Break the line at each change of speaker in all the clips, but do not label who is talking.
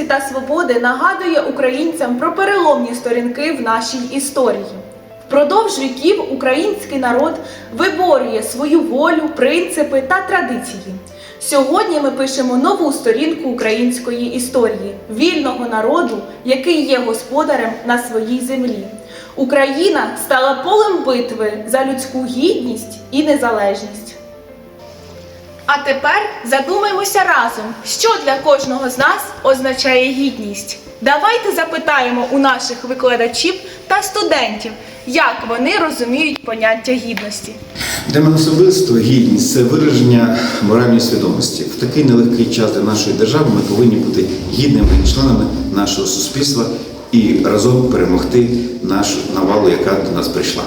та свободи нагадує українцям про переломні сторінки в нашій історії. Впродовж віків український народ виборює свою волю, принципи та традиції. Сьогодні ми пишемо нову сторінку української історії вільного народу, який є господарем на своїй землі. Україна стала полем битви за людську гідність і незалежність. А тепер задумаймося разом, що для кожного з нас означає гідність. Давайте запитаємо у наших викладачів та студентів, як вони розуміють поняття гідності.
Для мене особисто гідність це вираження моральної свідомості. В такий нелегкий час для нашої держави ми повинні бути гідними членами нашого суспільства і разом перемогти нашу навалу, яка до нас прийшла.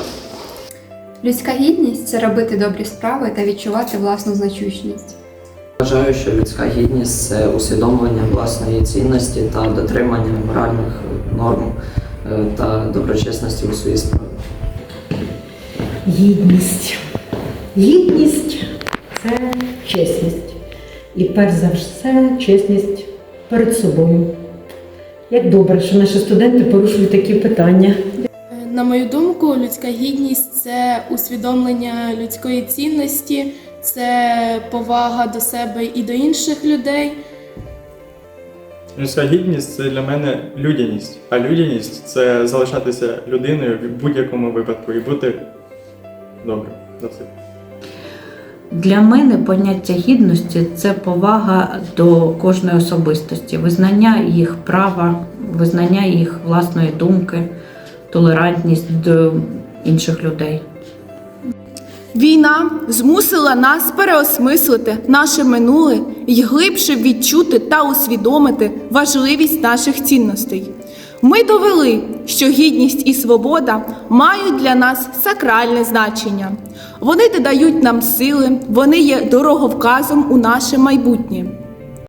Людська гідність це робити добрі справи та відчувати власну значущність.
Вважаю, що людська гідність це усвідомлення власної цінності та дотримання моральних норм е, та доброчесності у своїй справі.
Гідність. Гідність це чесність. І перш за все, чесність перед собою. Як добре, що наші студенти порушують такі питання.
На мою думку, людська гідність це усвідомлення людської цінності, це повага до себе і до інших людей.
Людська гідність це для мене людяність, а людяність це залишатися людиною в будь-якому випадку і бути добрим до всіх.
Для мене поняття гідності це повага до кожної особистості, визнання їх права, визнання їх власної думки, толерантність до інших людей.
Війна змусила нас переосмислити наше минуле і глибше відчути та усвідомити важливість наших цінностей. Ми довели, що гідність і свобода мають для нас сакральне значення. Вони додають нам сили, вони є дороговказом у наше майбутнє.